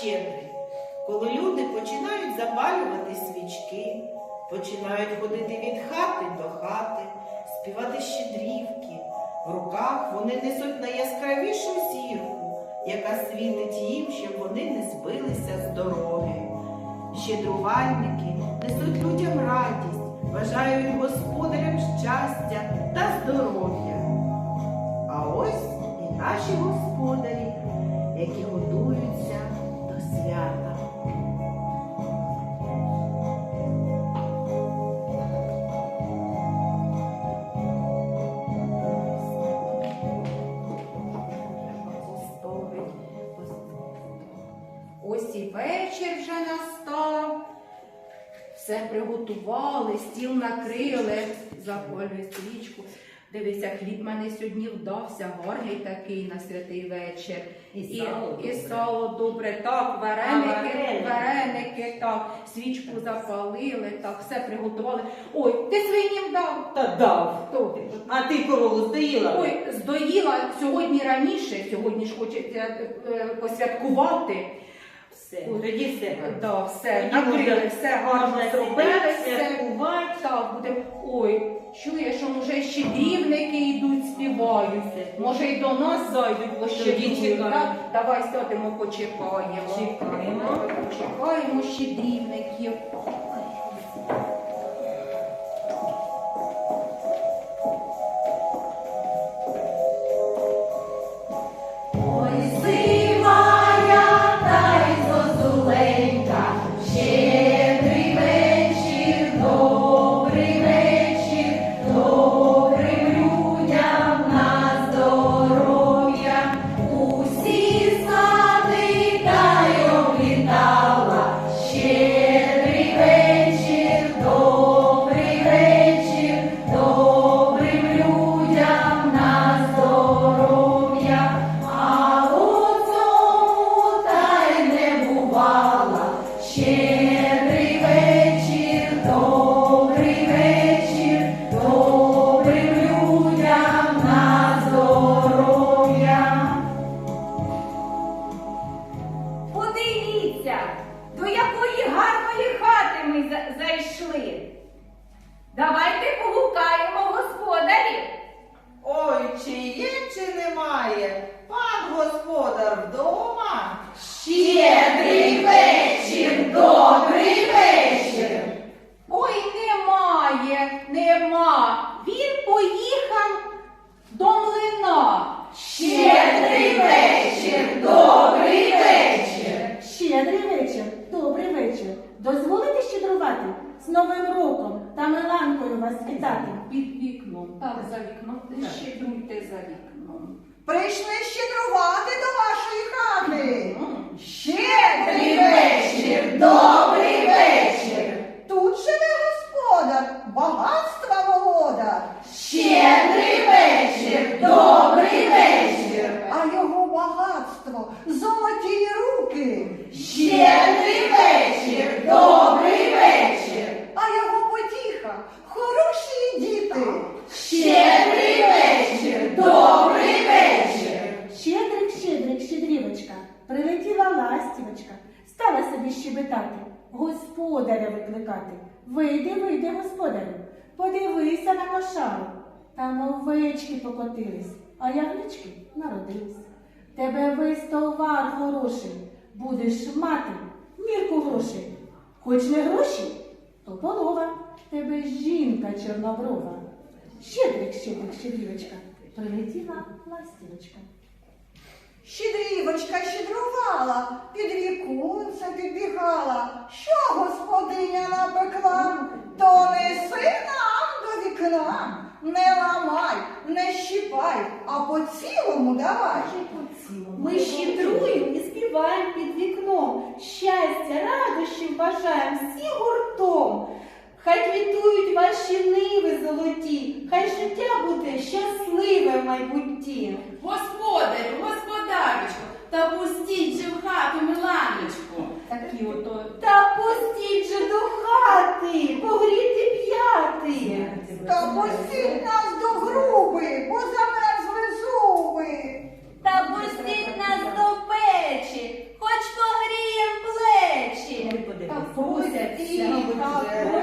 щедрий, коли люди починають запалювати свічки, починають ходити від хати до хати, співати щедрівки. В руках вони несуть найяскравішу зірку, яка світить їм, щоб вони не збилися з дороги. Щедрувальники несуть людям радість, бажають господарям щастя та здоров'я. А ось і наші господарі, до. Ось і вечір вже настав. Все приготували, стіл накрили, запалює свічку. Дивися, хліб мене сьогодні вдався, гарний такий на святий вечір. І сало і, добре. сало добре, так, вареники, вареники. вареники, так, свічку запалили, так, все приготували. Ой, ти свинім дав. Та дав. Хто ти? А ти корову здоїла? Ой, здоїла сьогодні раніше, сьогодні ж хочеться е, посвяткувати. Все, тоді все. Да, все, Тоді накрили, все гарно можна зробили, все. святкувати. Так, буде. Ой, чуєш, он уже щедрівники йдуть, співають. Може й до нас зайдуть пощедрівки. чекаємо. Так, давай сядемо, почекаємо. Чекаємо. Почекаємо щедрівників. Ой, щебетати, господаря викликати. Вийди, вийди, господарю, подивися на кошару. Там овечки покотились, а ягнички народились. Тебе весь товар хороший, будеш мати мірку грошей. Хоч не гроші, то полова, тебе жінка чорноброва. Щедрик, щедрик, щедрівочка, прилетіла ластівочка. Щедрівочка щедрувала, під віконце підбігала. Що господиня напекла, то неси нам до вікна. Не ламай, не щіпай, а по цілому давай. Ми щедруємо і співаємо під вікном. Щастя, радощів бажаємо всі гуртом. Хай квітують ваші ниви золоті, хай життя буде щасливе в майбутті. Господарю, господарочку, та пустіть же в хату Миланочку. Такі ото. Та пустіть же до хати, погріти п'яти. Та пустіть нас до груби, бо замерзли зуби. Та пустіть нас до печі, хоч погріти Пусті.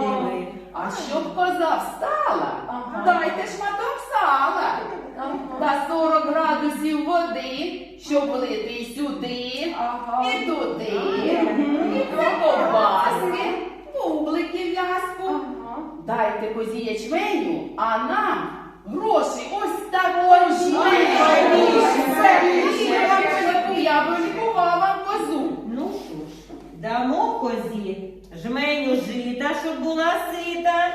Диви. А щоб коза встала, дайте шматок сала. Та 40 градусів води, щоб влити і сюди, і туди, і про ковбаски, бублики в'язку. Дайте козі ячменю, а нам гроші ось такої жменю. Я би лікувала козу. Ну що ж, дамо козі жменю жита, щоб була сита.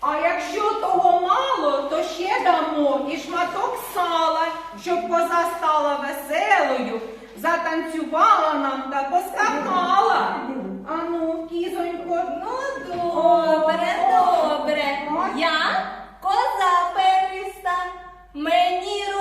А якщо того мало, то ще дамо і шматок сала, щоб коза стала веселою, затанцювала нам та поскакала. Ану, кізонько, ну Добре, добре. Я коза периста, мені років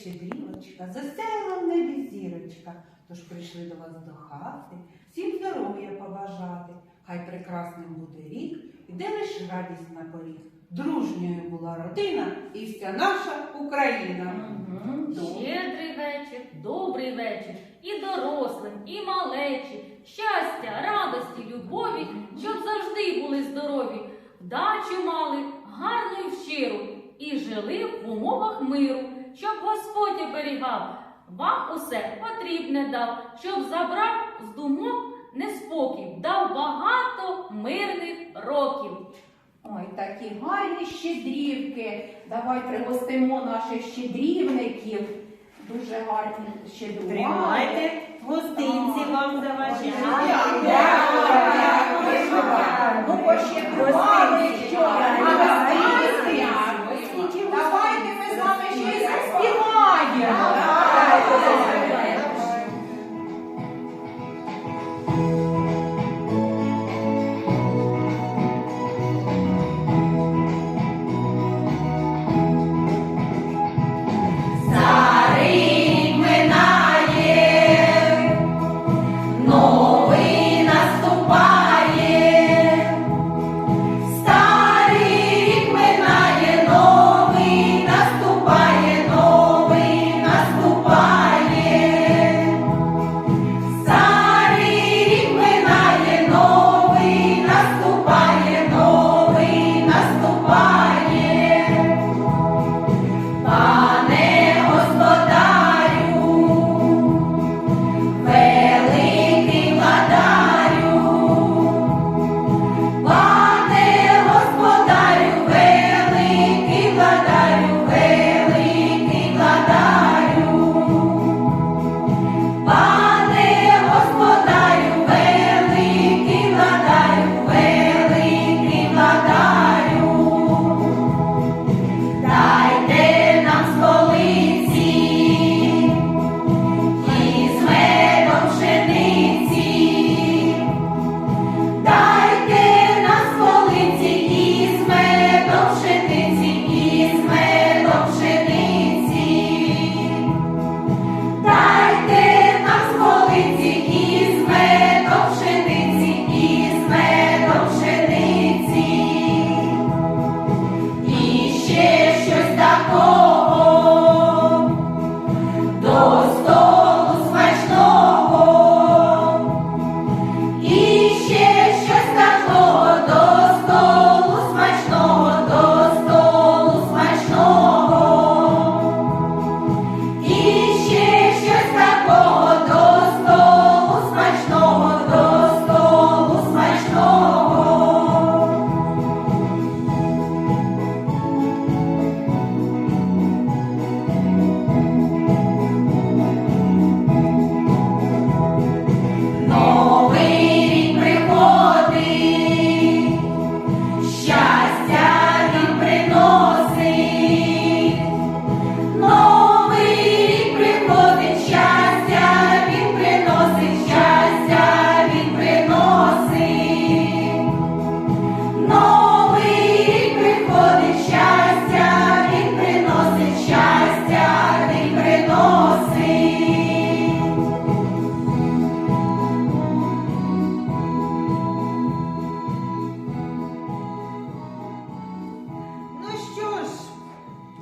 щедрівочка, засяяла в небі зірочка. Тож прийшли до вас до хати, всім здоров'я побажати. Хай прекрасним буде рік, іде лиш радість на поріг. Дружньою була родина і вся наша Україна. Щедрий вечір, добрий вечір, і дорослим, і малечі, щастя, радості, любові, щоб завжди були здорові, вдачу мали, гарну й щиру, і жили в умовах миру, щоб Господь оберігав, вам усе потрібне дав, щоб забрав з думок неспокій, дав багато мирних років. Ой, такі гарні щедрівки. Давай пригостимо наших щедрівників. Дуже гарні щедрування. Тримайте гостинці вам за ваші життя.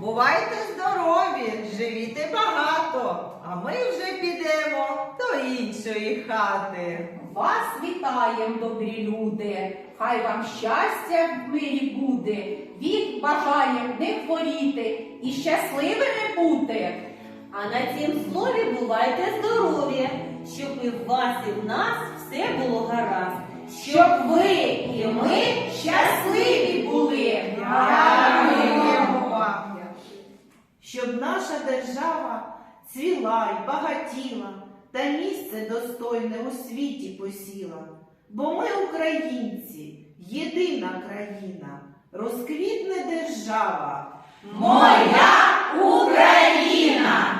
Бувайте здорові, живіте багато, а ми вже підемо до іншої хати. Вас вітаєм, добрі люди, хай вам щастя в мирі буде. Вік бажає не хворіти і щасливими бути. А на цім слові бувайте здорові, щоб і в вас, і в нас все було гаразд, щоб ви і ми щасливі. Наша держава цвіла й багатіла та місце достойне у світі посіла. Бо ми, українці, єдина країна, розквітне держава. Моя Україна!